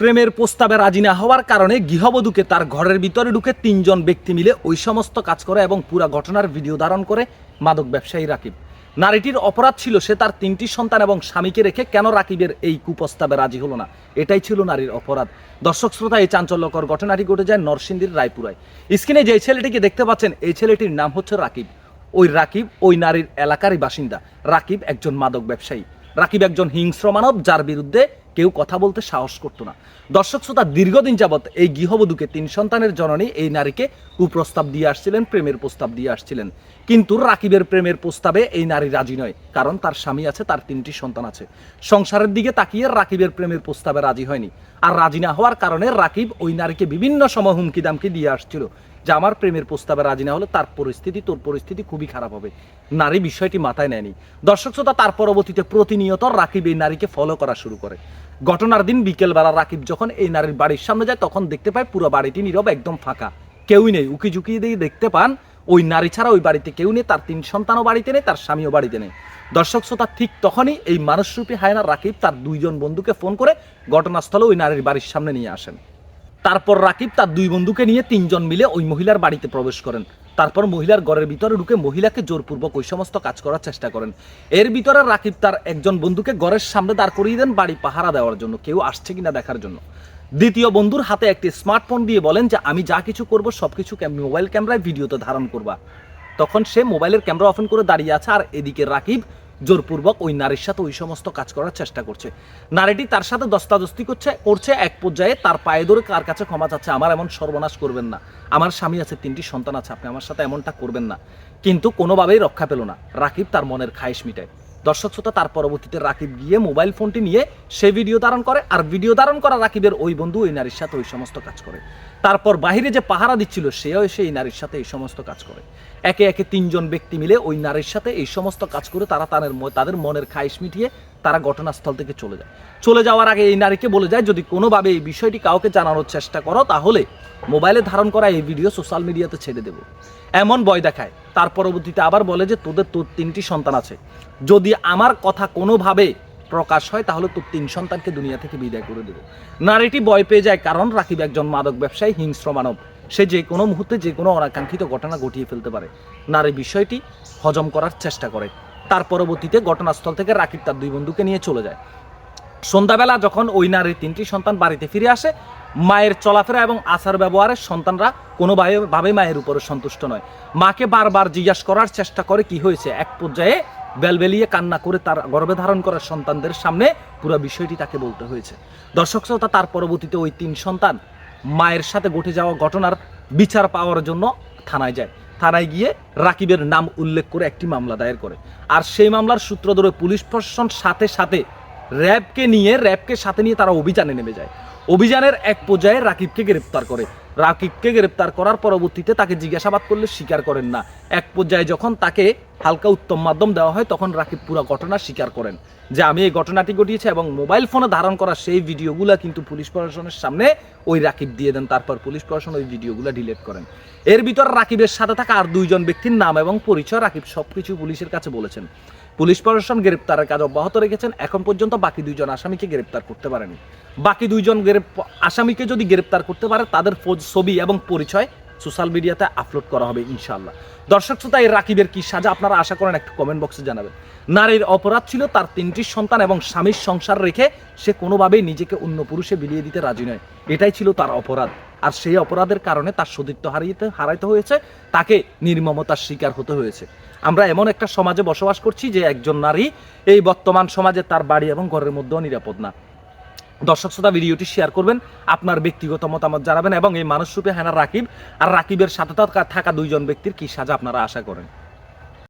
প্রেমের প্রস্তাবে রাজি না হওয়ার কারণে গৃহবধূকে তার ঘরের ভিতরে ঢুকে তিনজন ব্যক্তি মিলে ওই সমস্ত কাজ করে এবং পুরা ঘটনার ভিডিও ধারণ করে মাদক ব্যবসায়ী রাকিব। নারীটির অপরাধ ছিল সে তার তিনটি সন্তান এবং স্বামীকে রেখে কেন রাকিবের এই কুপ্রস্তাবে রাজি হলো না? এটাই ছিল নারীর অপরাধ। দর্শক শ্রোতা, এই চাঞ্চল্যকর ঘটনাটি ঘটে যায় নরসিংদীর রায়পুরায়। স্ক্রিনে যে ছেলেটিকে দেখতে পাচ্ছেন, এই ছেলেটির নাম হচ্ছে রাকিব। ওই রাকিব ওই নারীর এলাকারই বাসিন্দা। রাকিব একজন মাদক ব্যবসায়ী। রাকিব একজন হিংস্র মানব যার বিরুদ্ধে কেউ কথা বলতে সাহস করতো না। দর্শক শ্রোতা, দীর্ঘদিন যাবৎ এই গৃহবধূকে তিন সন্তানের জননী এই নারীকে কুপ্রস্তাব দিয়ে আসছিলেন, প্রেমের প্রস্তাব দিয়ে আসছিলেন। কিন্তু রাকিবের প্রেমের প্রস্তাবে এই নারী রাজি নয়, কারণ তার স্বামী আছে, তার তিনটি সন্তান আছে। সংসারের দিকে তাকিয়ে রাকিবের প্রেমের প্রস্তাবে রাজি হয়নি। আর রাজি না হওয়ার কারণে রাকিব ওই নারীকে বিভিন্ন সময় হুমকি দামকি দিয়ে আসছিল। যে আমার প্রেমের প্রস্তাবে রাজি না হলে তার পরিস্থিতি, তোর পরিস্থিতি খুবই খারাপ হবে। নারী বিষয়টি মাথায় নেয়নি। দর্শক শ্রোতা, তার পরবর্তীতে প্রতিনিয়ত রাকিব এই নারীকে ফলো করা শুরু করে। ঘটনার দিন বিকেলবেলা রাকিব যখন এই নারীর বাড়ির সামনে যায়, তখন দেখতে পায় পুরো বাড়িটি নীরব, একদম ফাঁকা। কেউই নেই উকি ঝুঁকি দিয়ে দেখতে পান, ওই নারী ছাড়া ওই বাড়িতে কেউ নেই, তার তিন সন্তানও বাড়িতে নেই, তার স্বামীও বাড়িতে নেই। দর্শক শ্রোতা, ঠিক তখনই এই মানুষরূপী হায়না রাকিব তার দুইজন বন্ধুকে ফোন করে ঘটনাস্থলে ওই নারীর বাড়ির সামনে নিয়ে আসেন। তারপর রাকিব তার দুই বন্ধুকে নিয়ে তিনজন মিলে ওই মহিলার বাড়িতে প্রবেশ করেন। তারপর মহিলার ঘরের ভিতরে ঢুকে মহিলাকে জোরপূর্বক ওই সমস্ত কাজ করার চেষ্টা করেন। এর ভিতরে রাকিব তার একজন বন্ধুকে ঘরের সামনে দাঁড় করিয়ে দেন বাড়ি পাহারা দেওয়ার জন্য, কেউ আসছে কিনা দেখার জন্য। দ্বিতীয় বন্ধুর হাতে একটি স্মার্টফোন দিয়ে বলেন যে, আমি যা কিছু করব সব কিছু মোবাইল ক্যামেরায় ভিডিওতে ধারণ করবা। তখন সে মোবাইলের ক্যামেরা অফেন করে দাঁড়িয়ে আছে আর এদিকে রাকিব জোরপূর্বক ওই নারীর সাথে ওই সমস্ত কাজ করার চেষ্টা করছে। নারীটি তার সাথে দস্তাদস্তি করছে করছে এক পর্যায়ে তার পায়ে ধরে কার কাছে ক্ষমা চাচ্ছে আমার এমন সর্বনাশ করবেন না। আমার স্বামী আছে, তিনটি সন্তান আছে, আপনি আমার সাথে এমনটা করবেন না। কিন্তু কোনোভাবেই রক্ষা পেল না। রাকিব তার মনের খায়েশ মিটায়। দর্শক শ্রোতা, তার পরবর্তীতে রাকিব গিয়ে মোবাইল ফোনটি নিয়ে সে ভিডিও ধারণ করে আর ভিডিও ধারণ করা রাকিবের ওই বন্ধু, ওই নারীর সাথে ওই সমস্ত কাজ করে। তারপর বাহিরে যে পাহারা দিচ্ছিল, সেও এসে এই নারীর সাথে এই সমস্ত কাজ করে। একে একে তিনজন ব্যক্তি মিলে ওই নারীর সাথে এই সমস্ত কাজ করে তারা তাদের তাদের মনের খাইশ মিটিয়ে তারা ঘটনাস্থল থেকে চলে যায়। চলে যাওয়ার আগে এই নারীকে বলে যায়, যদি কোনোভাবে এই বিষয়টি কাউকে জানানোর চেষ্টা করো, তাহলে মোবাইলে ধারণ করা এই ভিডিও সোশ্যাল মিডিয়াতে ছেড়ে দেবো। এমন ভয় দেখায়। তার পরবর্তীতে আবার বলে যে, তোদের তোর তিনটি সন্তান আছে। যদি আমার কথা কোনোভাবে প্রকাশ হয়, তাহলে তোর তিন সন্তানকে দুনিয়া থেকে বিদায় করে দেবো। নারীটি ভয় পেয়ে যায় কারণ রাকিব একজন মাদক ব্যবসায়ী, হিংস্র মানব। সে যে কোনো মুহূর্তে যে কোনো অনাকাঙ্ক্ষিত ঘটনা ঘটিয়ে ফেলতে পারে। নারী বিষয়টি হজম করার চেষ্টা করে। তার পরবর্তীতে ঘটনাস্থল থেকে রাকিব তার দুই বন্ধুকে নিয়ে চলে যায়। সন্ধ্যাবেলা যখন ওই নারীর তিনটি সন্তান বাড়িতে ফিরে আসে, মায়ের চলাফেরা এবং আচার ব্যবহারে সন্তানরা কোনোভাবে ভাবে মায়ের উপরে সন্তুষ্ট নয়। মাকে বারবার জিজ্ঞাসা করার চেষ্টা করে কি হয়েছে, এক পর্যায়ে বেলবেলিয়ে কান্না করে তার গর্ভে ধারণ করা সন্তানদের সামনে পুরো বিষয়টি তাকে বলতে হয়েছে। দর্শক শ্রোতা, তার পরবর্তীতে ওই তিন সন্তান মায়ের সাথে ঘটে যাওয়া ঘটনার বিচার পাওয়ার জন্য থানায় যায়। থানায় গিয়ে রাকিবের নাম উল্লেখ করে একটি মামলা দায়ের করে। আর সেই মামলার সূত্র ধরে পুলিশ প্রশাসন সাথে সাথে র্যাবকে নিয়ে, র্যাবকে সাথে নিয়ে তারা অভিযানে নেমে যায়। অভিযানের এক পর্যায়ে রাকিবকে গ্রেপ্তার করে। রাকিবকে গ্রেপ্তার করার পরবর্তীতে তাকে জিজ্ঞাসাবাদ করলে স্বীকার করেন না। এক পর্যায়ে যখন তাকে হালকা উত্তম মাধ্যম দেওয়া হয়, তখন রাকিব পুরো ঘটনা স্বীকার করেন যে, আমি এই ঘটনাটি ঘটিয়েছি এবং মোবাইল ফোনে ধারণ করা সেই ভিডিওগুলো কিন্তু পুলিশ প্রশাসনের সামনে ওই রাকিব দিয়ে দেন। তারপর পুলিশ প্রশাসন ওই ভিডিওগুলো ডিলিট করেন। এর ভিতর রাকিবের সাথে থাকা আর দুইজন ব্যক্তির নাম এবং পরিচয় রাকিব সবকিছু পুলিশের কাছে বলেছেন। পুলিশ প্রশাসন গ্রেপ্তারের কাজ অব্যাহত রেখেছেন। এখন পর্যন্ত বাকি দুইজন আসামিকে গ্রেপ্তার করতে পারেনি। বাকি দুইজন আসামিকে যদি গ্রেপ্তার করতে পারে, তাদের ছবি এবং পরিচয় সোশ্যাল মিডিয়াতে আপলোড করা হবে, ইনশাআল্লাহ। দর্শক শ্রোতা, এই রাকিবের কি সাজা? আপনারা আশা করেন একটু কমেন্ট বক্সে জানাবেন। নারীর অপরাধ ছিল তার তিনটি সন্তান এবং স্বামীর সংসার রেখে সে কোনোভাবেই নিজেকে অন্য পুরুষে বিলিয়ে দিতে রাজি নয়। এটাই ছিল তার অপরাধ। আর সেই অপরাধের কারণে তার সতীত্ব হারিয়ে হারাইতে হয়েছে, তাকে নির্মমতার শিকার হতে হয়েছে। আমরা এমন একটা সমাজে বসবাস করছি যে একজন নারী এই বর্তমান সমাজে তার বাড়ি এবং ঘরের মধ্যেও নিরাপদ না। দর্শক শ্রোতা, ভিডিওটি শেয়ার করবেন, আপনার ব্যক্তিগত মতামত জানাবেন এবং এই মানুষ হেনা রাকিব আর রাকিবের সাথে থাকা দুইজন ব্যক্তির কি সাজা আপনারা আশা করেন?